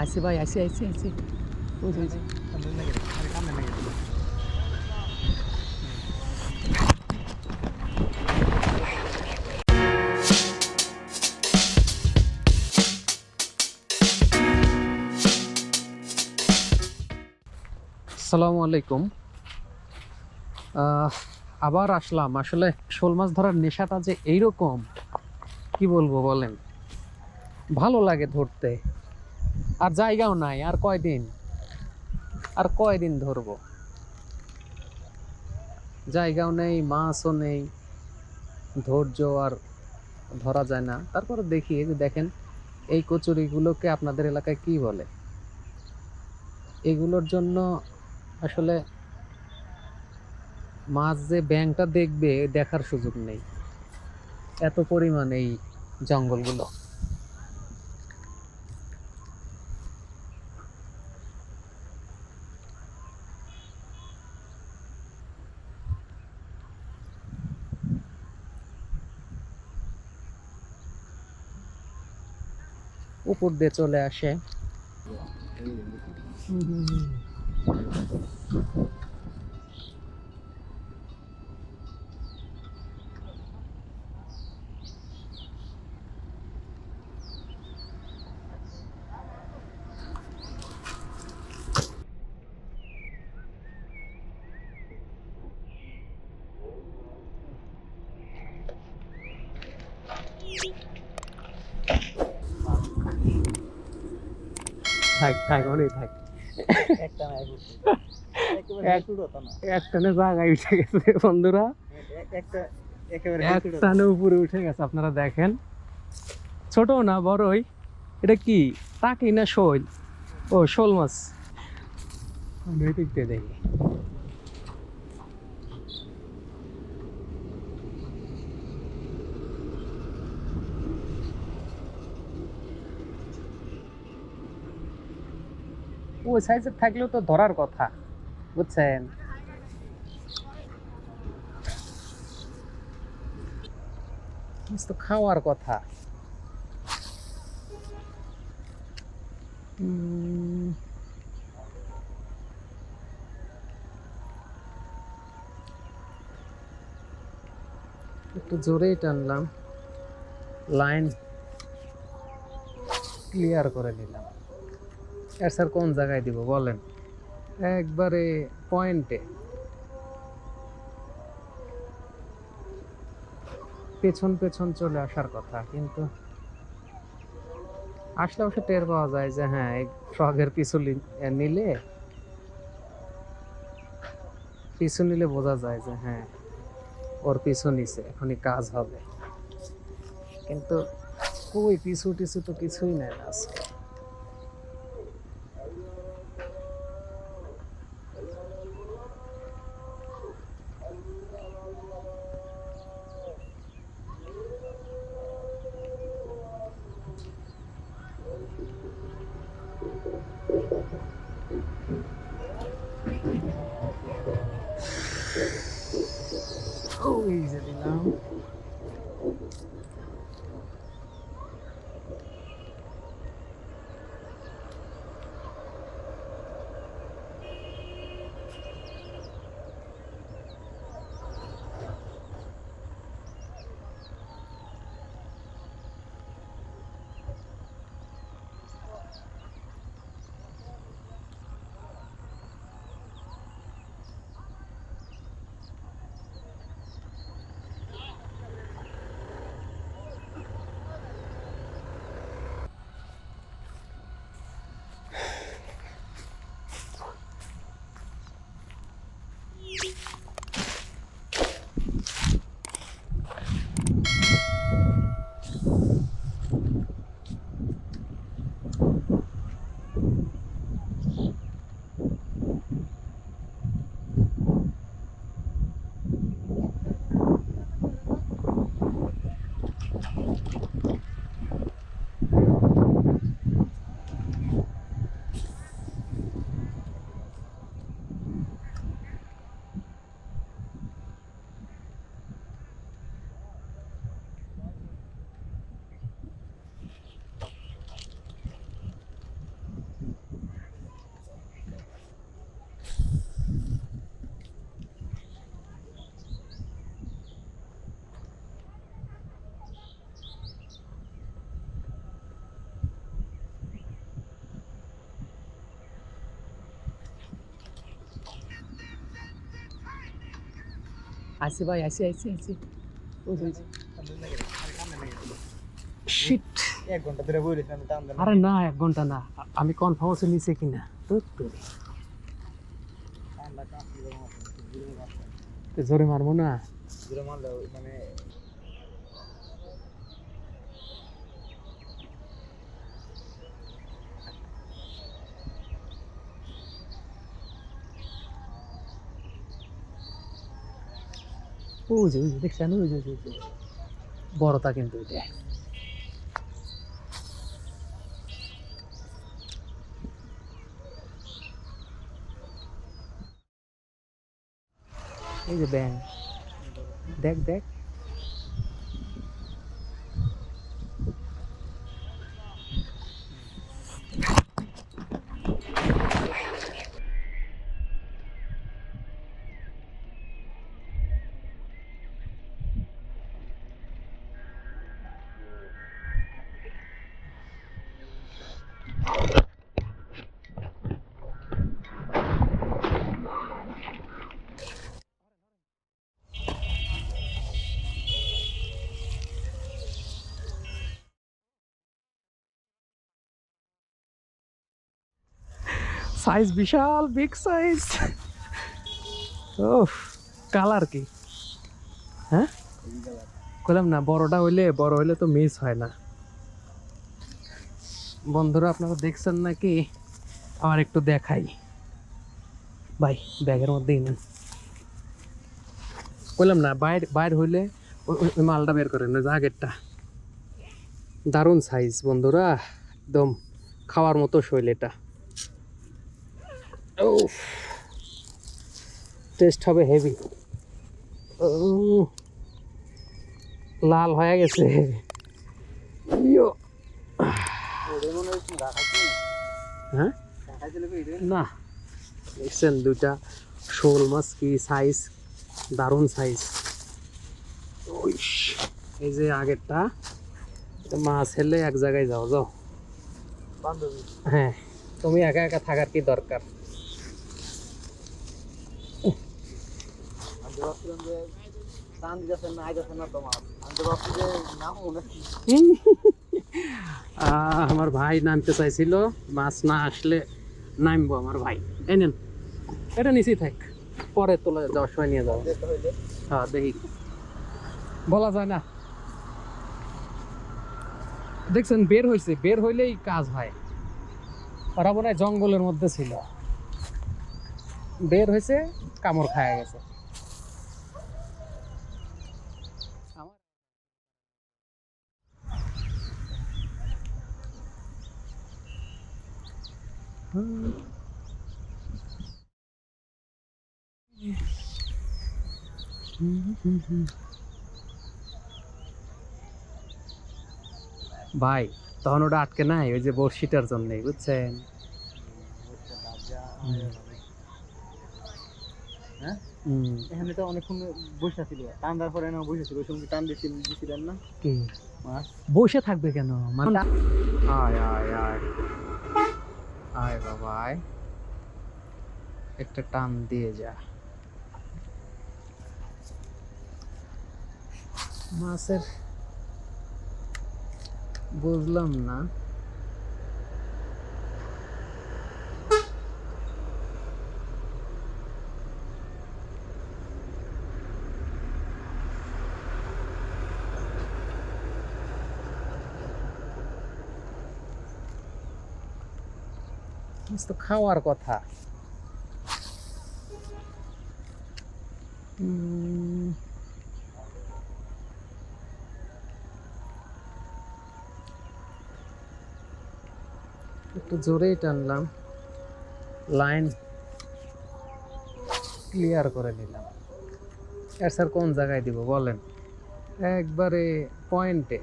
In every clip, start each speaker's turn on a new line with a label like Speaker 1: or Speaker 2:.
Speaker 1: আইসি ভাই যে, ওই যে। আসসালামু আলাইকুম। আবার আসলাম। আসলে শোল মাছ ধরার নেশাটা যে এইরকম কি বলব বলেন? ভালো লাগে ধরতে। আর জায়গাও নাই, আর কয়দিন? আর কয়দিন ধরবো? জায়গাও নেই, মাছও নেই, ধৈর্য আর ধরা যায় না। তারপরে দেখি যে দেখেন, এই কচুরিগুলোকে আপনাদের এলাকায় কি বলে? এগুলোর জন্য আসলে মাছ যে ব্যাংকটা দেখবে, দেখার সুযোগ নেই। এত পরিমাণ এই জঙ্গলগুলো। উপর দিয়ে চলে আসে। থাক থাক অনেক থাক। একটানে জায়গায় উঠে। গেছে বন্ধুরা। একটানে উপরে উঠে গেছে আপনারা দেখেন। ছোট না বড়ই এটা কি? টাকি না শোল? ও শোল মাছ। দেখি। ওই সাইজের থাকলেও তো ধরার কথা, বুঝছেন? তো খাওয়ার কথা। একটু জোরেই টানলাম লাইন ক্লিয়ার করে নিলাম। এর স্যার কোন জায়গায় দিব, বলেন। একবারে পয়েন্টে। পেছন পেছন চলে আসার কথা, কিন্তু আসলে অবশ্য টের পাওয়া যায় যে হ্যাঁ এই ফ্রগের পিছু নিলে পিছু নিলে বোঝা যায় যে হ্যাঁ ওর পিছু নিছে, এখনই কাজ হবে। কিন্তু কই পিছু টিছু তো কিছুই নেই আজকে। ওই যে দিলাম আইসি ভাই আসি আসি আসি শিট
Speaker 2: এক ঘণ্টা ধরে বই রয়েছে আমি টান
Speaker 1: আরে না এক ঘণ্টা না। আমি কনফার্ম হচ্ছে নিচে কিনা।
Speaker 2: আছে জোরে
Speaker 1: মারবো না?
Speaker 2: জোরে মারলে মানে
Speaker 1: ওই যে ওই যে দেখছেন ওই যে। বড়টা কিন্তু ওইটা এই যে ব্যাং দেখ দেখ। সাইজ বিশাল বিগ সাইজ ও কালার কি? হ্যাঁ? কইলাম না, বড়টা হইলে, বড় হইলে তো মিস হয় না। বন্ধুরা, আপনারা দেখছেন নাকি? আমার একটু দেখাই। ভাই, ব্যাগের মধ্যেই নেন। কইলাম না, বাইর বাইর হইলে ওই- মালটা বের করেন, ওই আগেরটা দারুণ সাইজ বন্ধুরা। একদম খাওয়ার মতো শৈল এটা। টেস্ট হবে হেভি লাল হয়ে গেছে।
Speaker 2: হয়? না।
Speaker 1: দেখছেন দুইটা শোল মাছ কি সাইজ দারুণ সাইজ এই যে আগেরটা মাছ হেলে এক জায়গায় যাও যাও। হ্যাঁ। তুমি একা একা থাকার কি দরকার
Speaker 2: আমি তো ভাবছিলাম যে টান দিতেছে না আইতেছে না তোমার আমি তো ভাবছি যে নাম মনে
Speaker 1: আমার ভাই নামতে চাইছিল মাছ না আসলে নামবো আমার ভাই। এই নেন এটা নিচেই থাক পরে তোলা যাওয়ার সময় নিয়ে যাব। হ্যাঁ দেখি। বলা যায় না। দেখছেন বের হয়েছে বের হইলেই কাজ হয়। ওরা মনে জঙ্গলের মধ্যে ছিল। বের হয়েছে কামড় খায়া গেছে। ভাই তখন ওটা আটকে নাই ওই যে বড়শিটার জন্য বুঝছেন?
Speaker 2: হ্যাঁ এখানে তো অনেকক্ষণ বসে ছিল পরে না বসে ছিল ওই সময় টান দিয়েছিল দিয়েছিলেন না?
Speaker 1: কি? বসে থাকবে কেন? মানে আয় আয় আয়। আয় বাবা আয়। একটা টান দিয়ে যা। মাছের বুঝলাম না। তো খাওয়ার কথা। একটু জোরেই টানলাম। লাইন ক্লিয়ার করে নিলাম। এর স্যার কোন জায়গায় দিব বলেন? একবারে পয়েন্টে।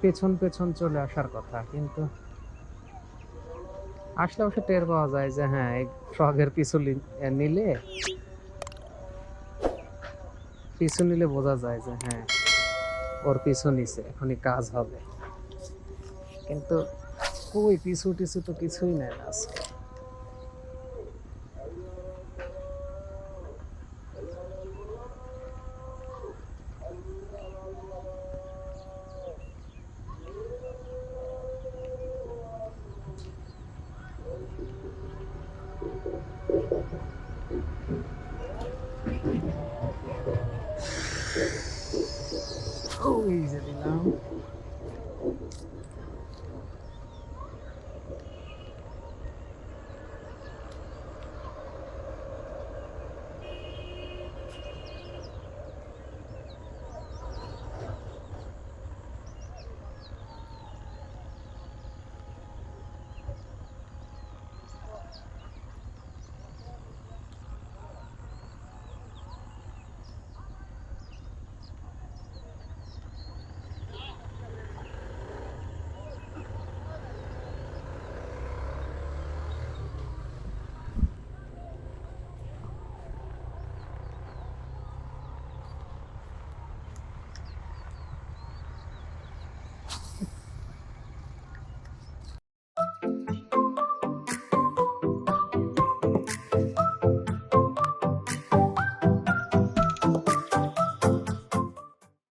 Speaker 1: পেছন পেছন চলে আসার কথা, কিন্তু আসলে অবশ্য টের পাওয়া যায় যে হ্যাঁ এই ফ্রগের পিছু নিলে পিছু নিলে বোঝা যায় যে হ্যাঁ ওর পিছু নিছে, এখনই কাজ হবে। কিন্তু কই পিছু টিছু তো কিছুই নেয় না আজকে। ওই যে দিলাম